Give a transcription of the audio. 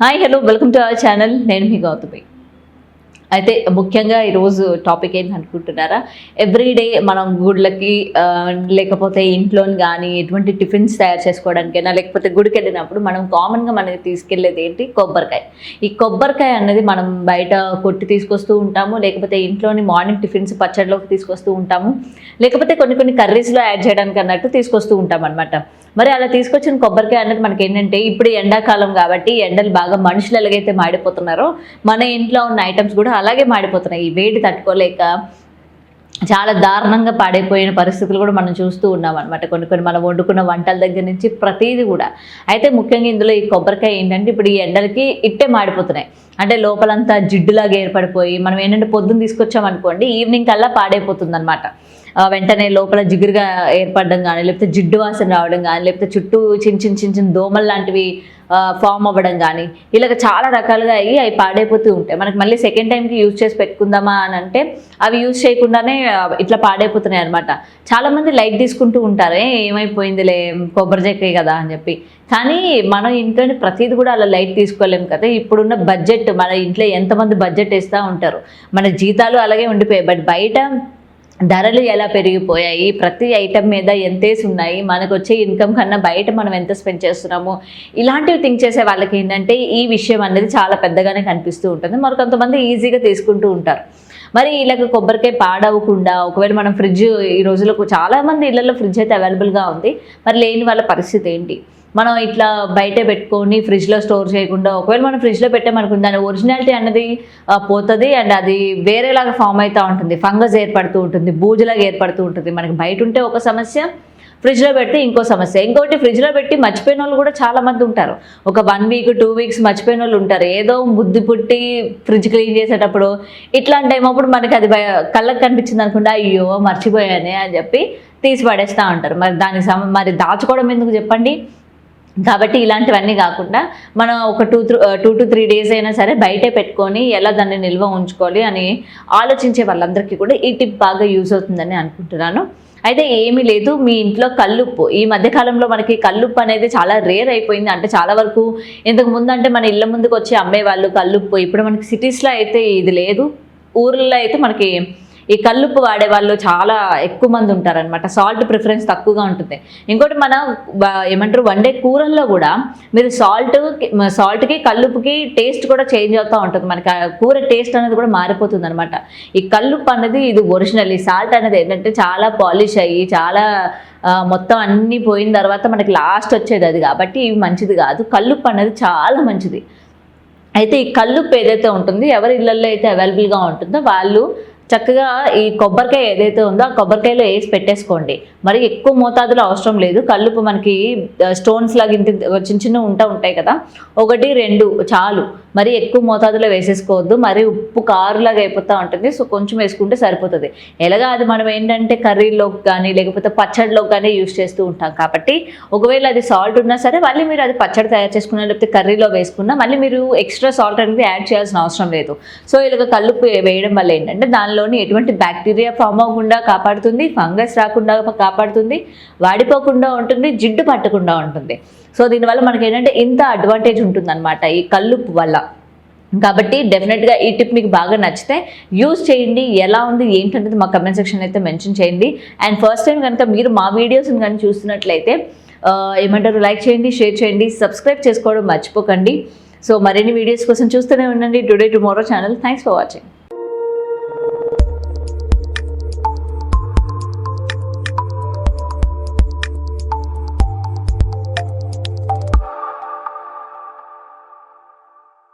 Hi hello welcome to our channel నేను మీ గౌతమి. అయితే ముఖ్యంగా ఈరోజు టాపిక్ ఏంటి అనుకుంటున్నారా? ఎవ్రీడే మనం గుడ్లకి లేకపోతే ఇంట్లోని కానీ ఎటువంటి టిఫిన్స్ తయారు చేసుకోవడానికైనా లేకపోతే గుడికి వెళ్ళినప్పుడు మనం కామన్గా మనకి తీసుకెళ్ళేది ఏంటి? కొబ్బరికాయ. ఈ కొబ్బరికాయ అన్నది మనం బయట కొట్టి తీసుకొస్తూ ఉంటాము లేకపోతే ఇంట్లోని మార్నింగ్ టిఫిన్స్ పచ్చడిలోకి తీసుకొస్తూ ఉంటాము లేకపోతే కొన్ని కొన్ని కర్రీస్లో యాడ్ చేయడానికి అన్నట్టు తీసుకొస్తూ ఉంటాం అనమాట మరి అలా తీసుకొచ్చిన కొబ్బరికాయ అనేది మనకి ఏంటంటే ఇప్పుడు ఎండాకాలం కాబట్టి ఎండలు బాగా మనుషులు ఎలాగైతే మాడిపోతున్నారో. మన ఇంట్లో ఉన్న ఐటమ్స్ కూడా అలాగే మాడిపోతున్నాయి. ఈ వేడి తట్టుకోలేక చాలా దారుణంగా పాడైపోయిన పరిస్థితులు కూడా మనం చూస్తూ ఉన్నాం అనమాట కొన్ని కొన్ని మనం వండుకున్న వంటల దగ్గర నుంచి ప్రతిదీ కూడా. అయితే ముఖ్యంగా ఇందులో ఈ కొబ్బరికాయ ఏంటంటే ఇప్పుడు ఈ ఎండలకి ఇట్టే మాడిపోతున్నాయి. అంటే లోపలంతా జిడ్డులాగా ఏర్పడిపోయి మనం ఏంటంటే పొద్దున్న తీసుకొచ్చాం అనుకోండి ఈవినింగ్ కల్లా పాడైపోతుంది అనమాట వెంటనే లోపల జిగురుగా ఏర్పడడం కానీ లేకపోతే జిడ్డు వాసన రావడం కానీ లేకపోతే చుట్టూ చిన్న చిన్న చిన్న చిన్న దోమలు లాంటివి ఫామ్ అవ్వడం కానీ ఇలాగ చాలా రకాలుగా అయ్యి అవి పాడైపోతూ ఉంటాయి. మనకి మళ్ళీ సెకండ్ టైంకి యూజ్ చేసి పెట్టుకుందామా అని అంటే అవి యూజ్ చేయకుండానే ఇట్లా పాడైపోతున్నాయి అనమాట చాలామంది లైట్ తీసుకుంటూ ఉంటారు. "ఏ, ఏమైపోయిందిలే? కొబ్బరి చెక్కే కదా అని చెప్పి. కానీ మనం ఇంట్లోనే ప్రతిదీ కూడా అలా లైట్ తీసుకోలేము కదా. ఇప్పుడున్న బడ్జెట్ మన ఇంట్లో ఎంతమంది బడ్జెట్ వేస్తూ ఉంటారు. మన జీతాలు అలాగే ఉండిపోయాయి. బట్ బయట ధరలు ఎలా పెరిగిపోయాయి? ప్రతి ఐటెం మీద ఎంతేసి ఉన్నాయి? మనకు వచ్చే ఇన్కమ్ కన్నా బయట మనం ఎంత స్పెండ్ చేస్తున్నాము? ఇలాంటివి థింక్ చేసే వాళ్ళకి ఏంటంటే ఈ విషయం అనేది చాలా పెద్దగానే కనిపిస్తూ ఉంటుంది. మరి కొంతమంది ఈజీగా తీసుకుంటూ ఉంటారు. మరి ఇలాగ కొబ్బరికాయ పాడవకుండా ఒకవేళ మనం ఫ్రిడ్జ్ ఈ రోజులకు చాలా మంది ఇళ్ళలో ఫ్రిడ్జ్ అయితే అవైలబుల్గా ఉంది. మరి లేని వాళ్ళ పరిస్థితి ఏంటి? మనం ఇట్లా బయట పెట్టుకొని ఫ్రిడ్జ్లో స్టోర్ చేయకుండా ఒకవేళ మనం ఫ్రిడ్జ్లో పెట్టామనుకుంది దాని ఒరిజినాలిటీ అన్నది పోతుంది అండ్ అది వేరేలాగా ఫామ్ అవుతూ ఉంటుంది. ఫంగస్ ఏర్పడుతూ ఉంటుంది బూజులాగా ఏర్పడుతూ ఉంటుంది. మనకి బయట ఉంటే ఒక సమస్య ఫ్రిడ్జ్లో పెడితే ఇంకో సమస్య. ఇంకోటి ఫ్రిడ్జ్లో పెట్టి మర్చిపోయిన వాళ్ళు కూడా చాలా మంది ఉంటారు. ఒక వన్ వీక్ టూ వీక్స్ మర్చిపోయిన వాళ్ళు ఉంటారు. ఏదో బుద్ధి పుట్టి ఫ్రిడ్జ్ క్లీన్ చేసేటప్పుడు ఇట్లాంటి టైం అప్పుడు మనకి అది కళ్ళకు కనిపించింది అనుకుంటే అయ్యో మర్చిపోయానే అని చెప్పి తీసి పడేస్తూ ఉంటారు. మరి దానికి మరి దాచుకోవడం ఎందుకు చెప్పండి? కాబట్టి ఇలాంటివన్నీ కాకుండా మనం ఒక two three two to three days అయినా సరే బయటే పెట్టుకొని ఎలా దాన్ని నిల్వ ఉంచుకోవాలి అని ఆలోచించే వాళ్ళందరికీ కూడా ఈ టిప్ బాగా యూజ్ అవుతుందని అనుకుంటున్నాను. అయితే ఏమీ లేదు మీ ఇంట్లో కల్లుప్పు. ఈ మధ్యకాలంలో మనకి కల్లుప్పు అనేది చాలా రేర్ అయిపోయింది. అంటే చాలా వరకు ఇంతకు ముందు అంటే మన ఇళ్ళ ముందుకు వచ్చి అమ్మేవాళ్ళు కల్లుప్పు. ఇప్పుడు మనకి సిటీస్లో అయితే ఇది లేదు. ఊర్లలో అయితే మనకి ఈ కల్లుప్పు వాడే వాళ్ళు చాలా ఎక్కువ మంది ఉంటారనమాట సాల్ట్ ప్రిఫరెన్స్ తక్కువగా ఉంటుంది. ఇంకోటి మన ఏమంటారు వండే కూరల్లో కూడా మీరు సాల్ట్ సాల్ట్కి కల్లుప్పుకి టేస్ట్ కూడా చేంజ్ అవుతూ ఉంటుంది. మనకి ఆ కూర టేస్ట్ అనేది కూడా మారిపోతుంది అనమాట ఈ కల్లుప్పు అనేది ఇది ఒరిజినల్ ఈ సాల్ట్ అనేది ఏంటంటే చాలా పాలిష్ అయ్యి చాలా మొత్తం అన్నీ పోయిన తర్వాత మనకి లాస్ట్ వచ్చేది అది కాబట్టి ఇవి మంచిది కాదు. కల్లుప్పు అనేది చాలా మంచిది. అయితే ఈ కల్లుప్పు ఏదైతే ఉంటుంది ఎవరి ఇళ్ళల్లో అయితే అవైలబుల్గా ఉంటుందో వాళ్ళు చక్కగా ఈ కొబ్బరికాయ ఏదైతే ఉందో ఆ కొబ్బరికాయలో వేసి పెట్టేసుకోండి. మరి ఎక్కువ మోతాదులో అవసరం లేదు. కళ్ళుపు మనకి స్టోన్స్ లాగా ఇంత చిన్న చిన్న ఉంటా ఉంటాయి కదా. ఒకటి రెండు చాలు. మరి ఎక్కువ మోతాదులో వేసేసుకోవద్దు మరి ఉప్పు కారులాగా అయిపోతూ ఉంటుంది. సో కొంచెం వేసుకుంటే సరిపోతుంది. ఎలాగా అది మనం ఏంటంటే కర్రీలోకి కానీ లేకపోతే పచ్చడిలోకి కానీ యూస్ చేస్తూ ఉంటాం. కాబట్టి ఒకవేళ అది సాల్ట్ ఉన్నా సరే మళ్ళీ మీరు అది పచ్చడి తయారు చేసుకున్నా లేకపోతే కర్రీలో వేసుకున్నా మళ్ళీ మీరు ఎక్స్ట్రా సాల్ట్ అనేది యాడ్ చేయాల్సిన అవసరం లేదు. సో ఇలాగ కల్లుపు వేయడం వల్ల ఏంటంటే దానిలోని ఎటువంటి బ్యాక్టీరియా ఫామ్ అవ్వకుండా కాపాడుతుంది ఫంగస్ రాకుండా కాపాడుతుంది వాడిపోకుండా ఉంటుంది జిడ్డు పట్టకుండా ఉంటుంది. సో దీనివల్ల మనకి ఏంటంటే ఇంత అడ్వాంటేజ్ ఉంటుందన్నమాట ఈ కల్లుపు వల్ల. కాబట్టి డెఫినెట్గా ఈ టిప్ మీకు బాగా నచ్చితే యూజ్ చేయండి ఎలా ఉంది ఏంటనేది మా కమెంట్ సెక్షన్ అయితే మెన్షన్ చేయండి. అండ్ ఫస్ట్ టైం కనుక మీరు మా వీడియోస్ని కానీ చూస్తున్నట్లయితే ఏమంటారు లైక్ చేయండి షేర్ చేయండి సబ్స్క్రైబ్ చేసుకోవడం మర్చిపోకండి. సో మరిన్ని వీడియోస్ కోసం చూస్తూనే ఉండండి. Today tomorrow channel thanks for watching